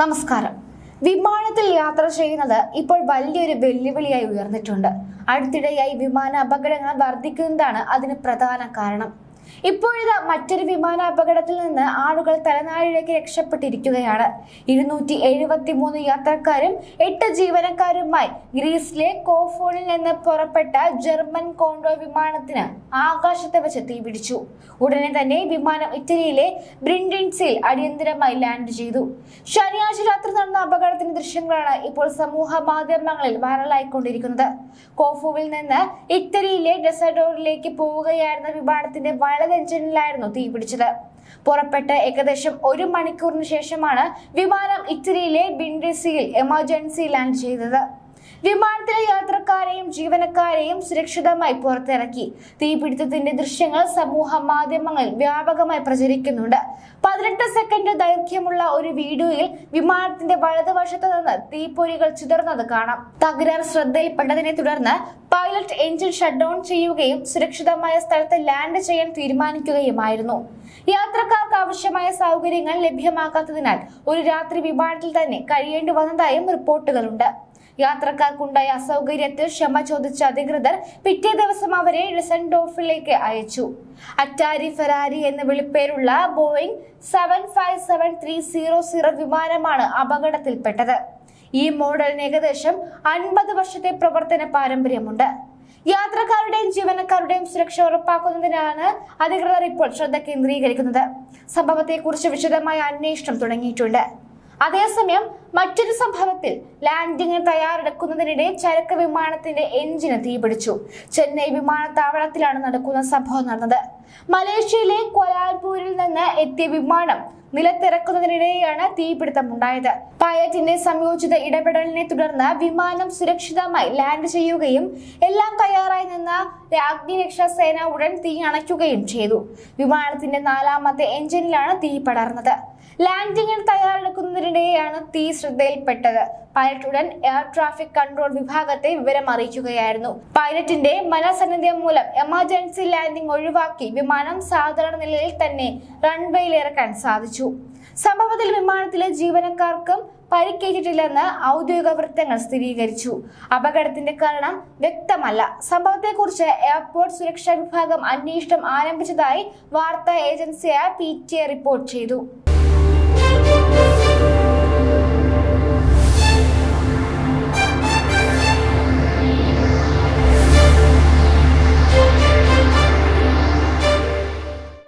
നമസ്കാരം. വിമാനത്തിൽ യാത്ര ചെയ്യുന്നത് ഇപ്പോൾ വലിയൊരു വെല്ലുവിളിയായി ഉയർന്നിട്ടുണ്ട്. അടുത്തിടെയായി വിമാന അപകടങ്ങൾ വർദ്ധിക്കുന്നതാണ് അതിന് പ്രധാന കാരണം. ഇപ്പോഴിതാ മറ്റൊരു വിമാന അപകടത്തിൽ നിന്ന് ആളുകൾ തലനാരിഴയ്ക്ക് രക്ഷപ്പെട്ടിരിക്കുകയാണ്. ഇരുന്നൂറ്റി എഴുപത്തി മൂന്ന് യാത്രക്കാരും എട്ട് ജീവനക്കാരുമായി ഗ്രീസിലെ കോഫോണിൽ നിന്ന് പുറപ്പെട്ട ജർമ്മൻ കോണ്ടോ വിമാനത്തിന് ആകാശത്തെ വെച്ച് തീപിടിച്ചു ഉടനെ തന്നെ വിമാനം ഇറ്റലിയിലെ ബ്രിൻഡിൻസിൽ അടിയന്തരമായി ലാൻഡ് ചെയ്തു. ശനിയാഴ്ച രാത്രി നടന്ന അപകടത്തിന്റെ ദൃശ്യങ്ങളാണ് ഇപ്പോൾ സമൂഹ മാധ്യമങ്ങളിൽ വൈറലായിക്കൊണ്ടിരിക്കുന്നത്. കോഫോവിൽ നിന്ന് ഇറ്റലിയിലെ ഡെസഡോറിലേക്ക് പോവുകയായിരുന്ന വിമാനത്തിന്റെ വലത് എഞ്ചിനിലായിരുന്നു തീപിടിച്ചത് പുറപ്പെട്ട് ഏകദേശം ഒരു മണിക്കൂറിന് ശേഷമാണ് വിമാനം ഇറ്റലിയിലെ ബിൻഡിസിയിൽ എമർജൻസി ലാൻഡ് ചെയ്തത്. വിമാനത്തിലെ യാത്രക്കാരെയും ജീവനക്കാരെയും സുരക്ഷിതമായി പുറത്തിറക്കി. തീപിടുത്തത്തിന്റെ ദൃശ്യങ്ങൾ സമൂഹ മാധ്യമങ്ങളിൽ വ്യാപകമായി പ്രചരിക്കുന്നുണ്ട്. പതിനെട്ട് സെക്കൻഡ് ദൈർഘ്യമുള്ള ഒരു വീഡിയോയിൽ വിമാനത്തിന്റെ വലതുവശത്ത് നിന്ന് തീപ്പൊരികൾ ചിതർന്നത് കാണാം. തകരാർ ശ്രദ്ധയിൽപ്പെട്ടതിനെ തുടർന്ന് പൈലറ്റ് എഞ്ചിൻ ഷട്ട് ഡൗൺ ചെയ്യുകയും സുരക്ഷിതമായ സ്ഥലത്ത് ലാൻഡ് ചെയ്യാൻ തീരുമാനിക്കുകയുമായിരുന്നു. യാത്രക്കാർക്ക് ആവശ്യമായ സൗകര്യങ്ങൾ ലഭ്യമാക്കാത്തതിനാൽ ഒരു രാത്രി വിമാനത്തിൽ തന്നെ കഴിയേണ്ടി വന്നതായും റിപ്പോർട്ടുകളുണ്ട്. യാത്രക്കാർക്കുണ്ടായ അസൗകര്യത്തിൽ ക്ഷമ ചോദിച്ച അധികൃതർ പിറ്റേ ദിവസം അവരെ ഡിസൻഡോഫിലേക്ക് അയച്ചു. അറ്റാരി ഫെറാരി എന്ന വിളിപ്പേരുള്ള Boeing seven five seven three zero zero വിമാനമാണ് അപകടത്തിൽപ്പെട്ടത്. ഈ മോഡലിന് ഏകദേശം അൻപത് വർഷത്തെ പ്രവർത്തന പാരമ്പര്യമുണ്ട്. യാത്രക്കാരുടെയും ജീവനക്കാരുടെയും സുരക്ഷ ഉറപ്പാക്കുന്നതിനാണ് അധികൃതർ ഇപ്പോൾ ശ്രദ്ധ കേന്ദ്രീകരിക്കുന്നത്. സംഭവത്തെക്കുറിച്ച് വിശദമായ അന്വേഷണം തുടങ്ങിയിട്ടുണ്ട്. അതേസമയം മറ്റൊരു സംഭവത്തിൽ ലാൻഡിങ്ങിന് തയ്യാറെടുക്കുന്നതിനിടെ ചരക്ക് വിമാനത്തിന്റെ എഞ്ചിന് തീപിടിച്ചു. ചെന്നൈ വിമാനത്താവളത്തിലാണ് നടക്കുന്ന സംഭവം നടന്നത്. മലേഷ്യയിലെ കൊലാൽപൂരിൽ നിന്ന് എത്തിയ വിമാനം നിലത്തിറക്കുന്നതിനിടെയാണ് തീപിടുത്തം ഉണ്ടായത് പൈലറ്റിന്റെ സംയോജിത ഇടപെടലിനെ തുടർന്ന് വിമാനം സുരക്ഷിതമായി ലാൻഡ് ചെയ്യുകയും എല്ലാം തയ്യാറായി. നിന്ന അഗ്നിരക്ഷാ സേന ഉടൻ തീ അണയ്ക്കുകയും ചെയ്തു. വിമാനത്തിന്റെ നാലാമത്തെ എഞ്ചിനിലാണ് തീ പടർന്നത്. ലാൻഡിങ്ങിന് തയ്യാറെടുക്കുന്നതിനിടെയാണ് തീ ശ്രദ്ധയിൽപ്പെട്ടത്. പൈലറ്റ് ഉടൻ എയർ ട്രാഫിക് കൺട്രോൾ വിഭാഗത്തെ വിവരം അറിയിക്കുകയായിരുന്നു പൈലറ്റിന്റെ മനസന്നിധ്യം മൂലം എമർജൻസി ലാൻഡിംഗ് ഒഴിവാക്കി വിമാനം സാധാരണ നിലയിൽ തന്നെ റൺവേയിൽ ഇറക്കാൻ സാധിച്ചു. സംഭവത്തിൽ വിമാനത്തിലെ ജീവനക്കാർക്കും പരിക്കേറ്റിട്ടില്ലെന്ന് ഔദ്യോഗിക വൃത്തങ്ങൾ സ്ഥിരീകരിച്ചു. അപകടത്തിന്റെ കാരണം വ്യക്തമല്ല. സംഭവത്തെക്കുറിച്ച് എയർപോർട്ട് സുരക്ഷാ വിഭാഗം അന്വേഷണം ആരംഭിച്ചതായി വാർത്താ ഏജൻസിയായ പി റിപ്പോർട്ട് ചെയ്തു.